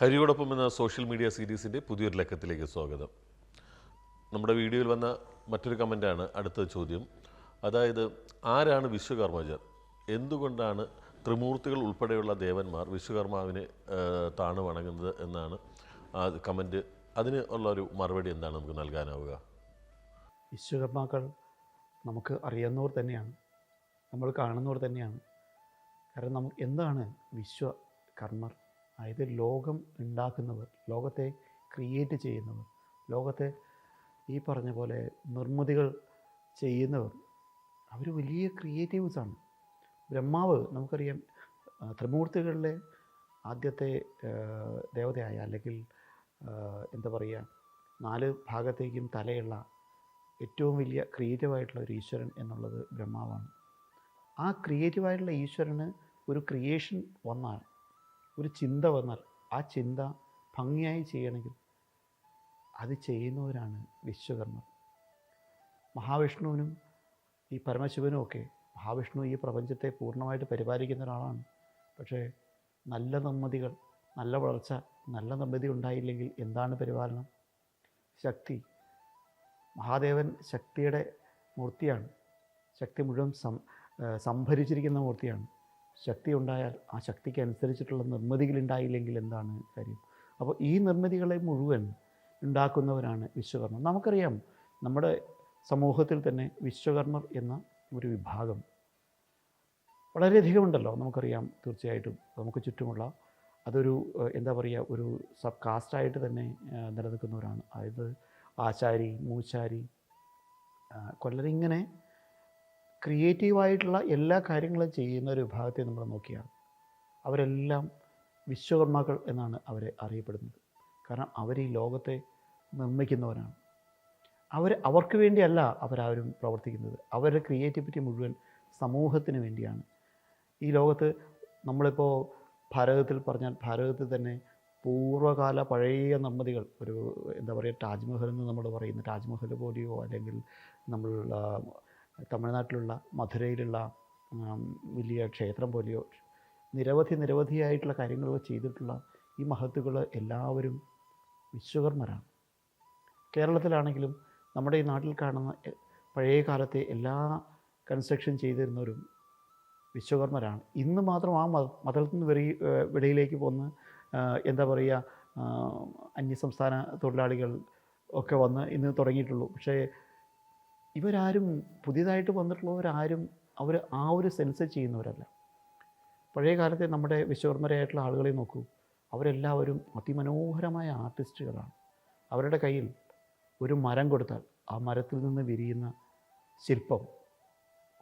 ഹരിയോടൊപ്പം എന്ന social media സീരീസിന്റെ പുതിയൊരു ലക്കത്തിലേക്ക് സ്വാഗതം. നമ്മുടെ വീഡിയോയിൽ വന്ന മറ്റൊരു കമന്റാണ് അടുത്ത ചോദ്യം. അതായത് ആരാണ് വിശ്വകർമ്മജർ എന്തുകൊണ്ടാണ് ത്രിമൂർത്തികൾ ഉൾപ്പെടെയുള്ള ദേവന്മാർ വിശ്വകർമാവിനെ താണു വണങ്ങുന്നത് എന്നാണ് ആ കമന്റ് അതിന് ഉള്ള ഒരു മറുപടി എന്താണ് നമുക്ക് നൽകാനാവുക? വിശ്വകർമാക്കൾ നമുക്ക് അറിയാവുന്നവർ തന്നെയാണ്. നമ്മൾ കാണുന്നവർ തന്നെയാണ്. കാരണം നമുക്ക് എന്താണ് വിശ്വകർമ്മർ? അതായത് ലോകം ഉണ്ടാക്കുന്നവർ ലോകത്തെ ക്രിയേറ്റ് ചെയ്യുന്നവർ ലോകത്തെ ഈ പറഞ്ഞ പോലെ നിർമ്മിതികൾ ചെയ്യുന്നവർ അവർ വലിയ ക്രിയേറ്റീവ്സാണ് ബ്രഹ്മാവ് നമുക്കറിയാം ത്രിമൂർത്തികളിലെ ആദ്യത്തെ ദേവതയായ അല്ലെങ്കിൽ എന്താ പറയുക നാല് ഭാഗത്തേക്കും തലയുള്ള ഏറ്റവും വലിയ ക്രിയേറ്റീവായിട്ടുള്ള ഒരു ഈശ്വരൻ എന്നുള്ളത് ബ്രഹ്മാവാണ്. ആ ക്രിയേറ്റീവായിട്ടുള്ള ഈശ്വരന് ഒരു ക്രിയേഷൻ വന്നാൽ ഒരു ചിന്ത വന്നാൽ ആ ചിന്ത ഭംഗിയായി ചെയ്യണമെങ്കിൽ അത് ചെയ്യുന്നവരാണ് വിശ്വകർമ്മർ. മഹാവിഷ്ണുവിനും ഈ പരമശിവനും ഒക്കെ മഹാവിഷ്ണു ഈ പ്രപഞ്ചത്തെ പൂർണമായിട്ട് പരിപാലിക്കുന്ന ഒരാളാണ്. പക്ഷേ നല്ല നിർമ്മിതികൾ നല്ല വളർച്ച നല്ല നിർമ്മിതി ഉണ്ടായില്ലെങ്കിൽ എന്താണ് പരിപാലനം? ശക്തി. മഹാദേവൻ ശക്തിയുടെ മൂർത്തിയാണ്. ശക്തി മുഴുവൻ സം സംഭരിച്ചിരിക്കുന്ന മൂർത്തിയാണ്. ശക്തി ഉണ്ടായാൽ ആ ശക്തിക്ക് അനുസരിച്ചിട്ടുള്ള നിർമ്മിതികൾ ഉണ്ടായില്ലെങ്കിൽ എന്താണ് കാര്യം? അപ്പോൾ ഈ നിർമ്മിതികളെ മുഴുവൻ ഉണ്ടാക്കുന്നവരാണ് വിശ്വകർമ്മർ. നമുക്കറിയാം നമ്മുടെ സമൂഹത്തിൽ തന്നെ വിശ്വകർമ്മർ എന്ന ഒരു വിഭാഗം വളരെയധികം ഉണ്ടല്ലോ നമുക്കറിയാം തീർച്ചയായിട്ടും. നമുക്ക് ചുറ്റുമുള്ള അതൊരു എന്താ പറയുക ഒരു സബ് കാസ്റ്റായിട്ട് തന്നെ നിലനിൽക്കുന്നവരാണ്. അതായത് ആശാരി മൂശാരി കൊല്ലരിങ്ങനെ ക്രിയേറ്റീവായിട്ടുള്ള എല്ലാ കാര്യങ്ങളും ചെയ്യുന്ന ഒരു വിഭാഗത്തെ നമ്മൾ നോക്കിയാൽ അവരെല്ലാം വിശ്വകർമാക്കൾ എന്നാണ് അവരെ അറിയപ്പെടുന്നത്. കാരണം അവർ ഈ ലോകത്തെ നിർമ്മിക്കുന്നവരാണ്. അവർ അവർക്ക് വേണ്ടിയല്ല അവരാരും പ്രവർത്തിക്കുന്നത്. അവരുടെ ക്രിയേറ്റിവിറ്റി മുഴുവൻ സമൂഹത്തിന് വേണ്ടിയാണ്. ഈ ലോകത്ത് നമ്മളിപ്പോൾ ഭാരതത്തിൽ പറഞ്ഞാൽ ഭാരതത്തിൽ തന്നെ പൂർവകാല പഴയ നിർമ്മിതികൾ ഒരു എന്താ പറയുക താജ്മഹൽ എന്ന് നമ്മൾ പറയുന്ന താജ്മഹൽ പോലെയോ അല്ലെങ്കിൽ നമ്മൾ തമിഴ്നാട്ടിലുള്ള മധുരയിലുള്ള വലിയ ക്ഷേത്രം പോലെയോ നിരവധി നിരവധിയായിട്ടുള്ള കാര്യങ്ങളൊക്കെ ചെയ്തിട്ടുള്ള ഈ മഹത്തുക്കൾ എല്ലാവരും വിശ്വകർമ്മരാണ്. കേരളത്തിലാണെങ്കിലും നമ്മുടെ ഈ നാട്ടിൽ കാണുന്ന പഴയ കാലത്തെ എല്ലാ കൺസ്ട്രക്ഷൻ ചെയ്തിരുന്നവരും വിശ്വകർമ്മരാണ്. ഇന്ന് മാത്രം ആ മത മതത്തിൽ നിന്ന് വെറി വെളിയിലേക്ക് പോന്ന് എന്താ പറയുക അന്യസംസ്ഥാന തൊഴിലാളികൾ ഒക്കെ വന്ന് ഇന്ന് തുടങ്ങിയിട്ടുള്ളൂ. പക്ഷേ ഇവരാരും പുതിയതായിട്ട് വന്നിട്ടുള്ളവരാരും അവർ ആ ഒരു സെൻസ് ചെയ്യുന്നവരല്ല. പഴയ കാലത്തെ നമ്മുടെ വിശ്വകർമ്മരായിട്ടുള്ള ആളുകളെ നോക്കൂ. അവരെല്ലാവരും അതിമനോഹരമായ ആർട്ടിസ്റ്റുകളാണ് അവരുടെ കയ്യിൽ ഒരു മരം കൊടുത്താൽ ആ മരത്തിൽ നിന്ന് വിരിയുന്ന ശില്പം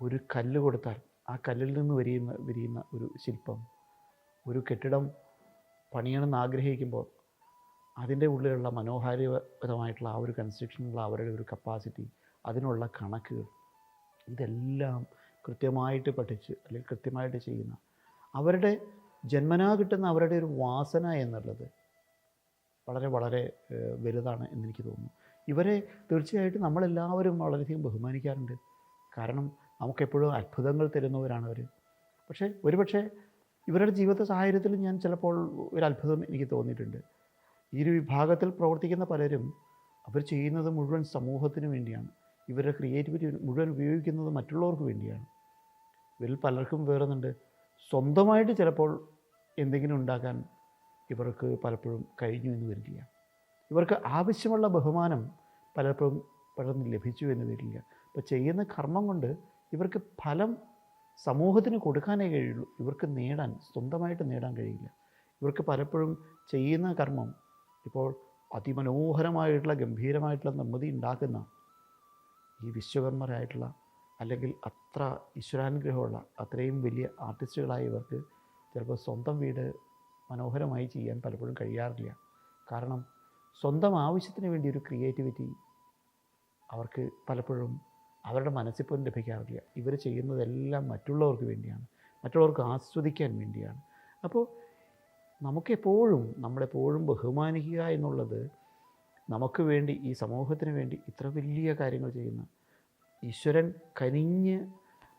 ഒരു കല്ല് കൊടുത്താൽ ആ കല്ലിൽ നിന്ന് വിരിയുന്ന വിരിയുന്ന ഒരു ശില്പം ഒരു കെട്ടിടം പണിയണമെന്ന് ആഗ്രഹിക്കുമ്പോൾ അതിന്റെ ഉള്ളിലുള്ള മനോഹാരിതമായിട്ടുള്ള ആ ഒരു കൺസ്ട്രക്ഷനുള്ള അവരുടെ ഒരു കപ്പാസിറ്റി അതിനുള്ള കണക്കുകൾ. ഇതെല്ലാം കൃത്യമായിട്ട് പഠിച്ച് അല്ലെങ്കിൽ കൃത്യമായിട്ട് ചെയ്യുന്ന അവരുടെ ജന്മനാ കിട്ടുന്ന അവരുടെ ഒരു വാസന എന്നുള്ളത് വളരെ വളരെ വലുതാണ് എന്നെനിക്ക് തോന്നുന്നു. ഇവരെ തീർച്ചയായിട്ടും നമ്മളെല്ലാവരും വളരെയധികം ബഹുമാനിക്കാറുണ്ട്. കാരണം നമുക്കെപ്പോഴും അത്ഭുതങ്ങൾ തരുന്നവരാണ് അവർ പക്ഷേ ഒരുപക്ഷെ ഇവരുടെ ജീവിത സാഹചര്യത്തിൽ ഞാൻ ചിലപ്പോൾ ഒരു അത്ഭുതം എനിക്ക് തോന്നിയിട്ടുണ്ട്. ഈ ഒരു വിഭാഗത്തിൽ പ്രവർത്തിക്കുന്ന പലരും അവർ ചെയ്യുന്നത് മുഴുവൻ സമൂഹത്തിന് വേണ്ടിയാണ്. ഇവരുടെ ക്രിയേറ്റിവിറ്റി മുഴുവൻ ഉപയോഗിക്കുന്നത് മറ്റുള്ളവർക്ക് വേണ്ടിയാണ്. ഇവരിൽ പലർക്കും വേറുന്നുണ്ട്. സ്വന്തമായിട്ട് ചിലപ്പോൾ എന്തെങ്കിലും ഉണ്ടാക്കാൻ ഇവർക്ക് പലപ്പോഴും കഴിഞ്ഞു എന്ന് വരില്ല. ഇവർക്ക് ആവശ്യമുള്ള ബഹുമാനം പലപ്പോഴും പെട്ടെന്ന് ലഭിച്ചു എന്ന് വരില്ല. അപ്പോൾ ചെയ്യുന്ന കർമ്മം കൊണ്ട് ഇവർക്ക് ഫലം സമൂഹത്തിന് കൊടുക്കാനേ കഴിയുള്ളൂ. ഇവർക്ക് നേടാൻ സ്വന്തമായിട്ട് നേടാൻ കഴിയില്ല. ഇവർക്ക് പലപ്പോഴും ചെയ്യുന്ന കർമ്മം ഇപ്പോൾ അതിമനോഹരമായിട്ടുള്ള ഗംഭീരമായിട്ടുള്ള നിർമ്മിതി ഉണ്ടാക്കുന്ന ഈ വിശ്വകർമ്മരായിട്ടുള്ള അല്ലെങ്കിൽ അത്ര ഈശ്വരാനുഗ്രഹമുള്ള അത്രയും വലിയ ആർട്ടിസ്റ്റുകളായ ഇവർക്ക് ചിലപ്പോൾ സ്വന്തം വീട് മനോഹരമായി ചെയ്യാൻ പലപ്പോഴും കഴിയാറില്ല. കാരണം സ്വന്തം ആവശ്യത്തിന് വേണ്ടി ഒരു ക്രിയേറ്റിവിറ്റി അവർക്ക് പലപ്പോഴും അവരുടെ മനസ്സിൽ പോലും ലഭിക്കാറില്ല. ഇവർ ചെയ്യുന്നതെല്ലാം മറ്റുള്ളവർക്ക് വേണ്ടിയാണ്. മറ്റുള്ളവർക്ക് ആസ്വദിക്കാൻ വേണ്ടിയാണ്. അപ്പോൾ നമുക്കെപ്പോഴും നമ്മളെപ്പോഴും ബഹുമാനിക്കുക എന്നുള്ളത് നമുക്ക് വേണ്ടി ഈ സമൂഹത്തിന് വേണ്ടി ഇത്ര വലിയ കാര്യങ്ങൾ ചെയ്യുന്ന ഈശ്വരൻ കനിഞ്ഞ്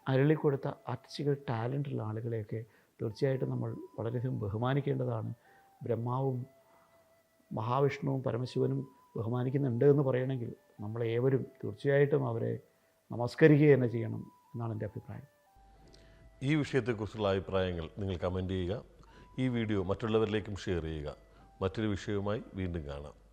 അരളിക്കൊടുത്ത ആർട്ടിസ്റ്റുകൾ ടാലന്റുള്ള ആളുകളെയൊക്കെ തീർച്ചയായിട്ടും നമ്മൾ വളരെയധികം ബഹുമാനിക്കേണ്ടതാണ്. ബ്രഹ്മാവും മഹാവിഷ്ണുവും പരമശിവനും ബഹുമാനിക്കുന്നുണ്ട് എന്ന് പറയണമെങ്കിൽ നമ്മളേവരും തീർച്ചയായിട്ടും അവരെ നമസ്കരിക്കുക തന്നെ ചെയ്യണം എന്നാണ് എന്റെ അഭിപ്രായം. ഈ വിഷയത്തെക്കുറിച്ചുള്ള അഭിപ്രായങ്ങൾ നിങ്ങൾ കമന്റ് ചെയ്യുക. ഈ വീഡിയോ മറ്റുള്ളവരിലേക്കും ഷെയർ ചെയ്യുക. മറ്റൊരു വിഷയവുമായി വീണ്ടും കാണാം.